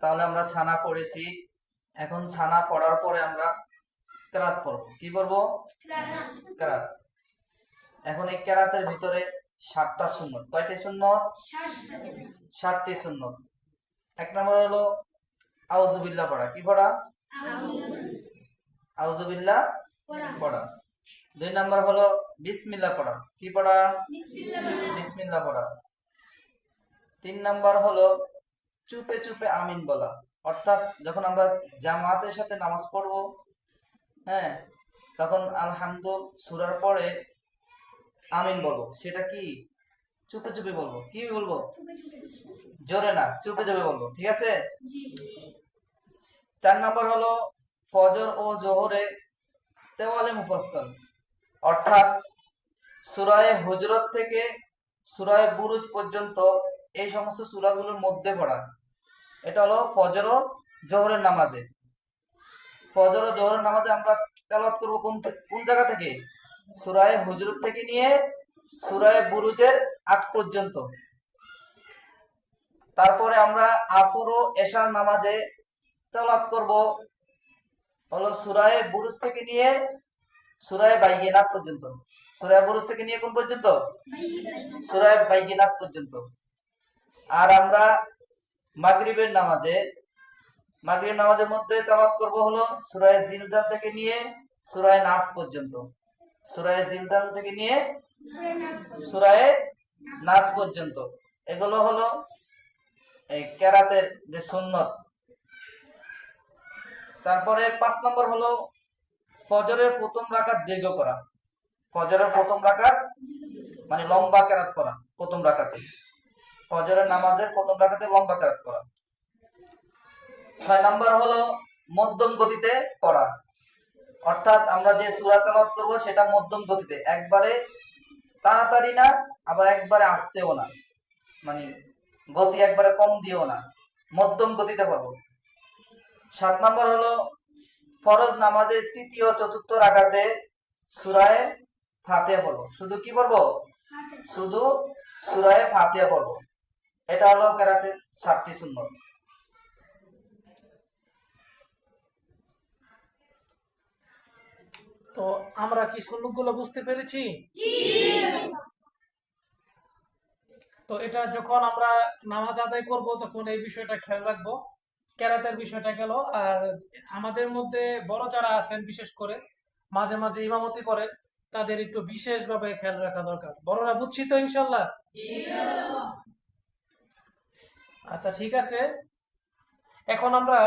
তাহলে আমরা ছানা পড়েছি। এখন ছানা পড়ার পরে আমরা কেরাত পড়ব। কি পড়ব? কেরাত। এখন এই কেরাতের ভিতরে ষাটটা সুন্নত। কয়টি সুন্নত? ষাটটি সুন্নত। এক নম্বর হলো আউজুবিল্লাহ পড়া। কি পড়া? আউজুবিল্লাহ পড়া। দুই নাম্বার হলো বিসমিল্লা পড়া। কি পড়া? বিসমিল্লাহ পড়া। তিন নাম্বার হলো চুপে চুপে আমিন বলা। অর্থাৎ যখন আমরা জামাতের সাথে নামাজ পড়ব হ্যাঁ তখন আলহামদু সুরার পরে আমিন বলব। সেটা কি? চুপে চুপে বলব। কি বলব? জোরে না চুপে চুপে বলব ঠিক আছে? চার নাম্বার হলো ফজর ও জোহরে তেওয়ালে মুফাসসাল। অর্থাৎ সুরায় হুজরত থেকে সুরায় বুরুজ পর্যন্ত এই সমস্ত সুরাগুলোর মধ্যে পড়া। এটা হলো ফজর ও জোহরের নামাজে। ফজর ও জোহরের নামাজে আমরা তেলাওয়াত করব কোন কোন জায়গা থেকে? সুরায় হুজরত থেকে নিয়ে সুরায় বুরুজের আগ পর্যন্ত। তারপরে আমরা আসর ও এশার নামাজে তেলাওয়াত করব। হলো সুরায় বুরুজ থেকে নিয়ে সুরায় বাইগিনাত পর্যন্ত। সুরায় বুরুজ থেকে নিয়ে কোন পর্যন্ত? সুরায় বাইগিনাত পর্যন্ত। আর আমরা মাগরিবের নামাজে। মাগরিব নামাজের মধ্যে তেলাওয়াত করব হলো সুরায় জিলজাল থেকে নিয়ে সুরায় নাস পর্যন্ত। সুরায় জিলজাল থেকে নিয়ে সুরায় নাস পর্যন্ত। এগুলো হলো এই কেরাতের যে সুন্নত। তারপরে পাঁচ নম্বর হলো ফজরের প্রথম রাকাত দীর্ঘ করা। ফজরের প্রথম রাকাত মানে লম্বা কেরাত করা প্রথম রাকাতে। ফজরের নামাজের প্রথম রাকাতে লম্বা কেরাত করা। ছয় নাম্বার হলো মধ্যম গতিতে পড়া। অর্থাৎ আমরা যে সূরা তেলাওয়াত করব সেটা মধ্যম গতিতে। একবারে তাড়াতাড়ি না আবার একবারে আসতেও না। মানে গতি একবারে কম দিও না। মধ্যম গতিতে পড়ব। সাত নম্বর হলো ফরজ নামাজের তৃতীয় চতুর্থ রাখাতে সুরায় ফাতিহা পড়ব। শুধু কি পড়ব? শুধু সুরায় ফাতিহা পড়ব। এটা হলো কেরাতে সাতটি সুন্নত। তো আমরা কি সুন্নতগুলো বুঝতে পেরেছি? তো এটা যখন আমরা নামাজ আদায় করব তখন এই বিষয়টা খেয়াল রাখব। কেরাতের বিষয়টা গেল আর আমাদের মধ্যে বড় যারা আছেন বিশেষ করে মাঝে মাঝে ইমামতি করেন তাদের একটু বিশেষভাবে খেয়াল রাখা দরকার। বড়রা বুঝছি তো ইনশাল্লাহ? আচ্ছা ঠিক আছে। এখন আমরা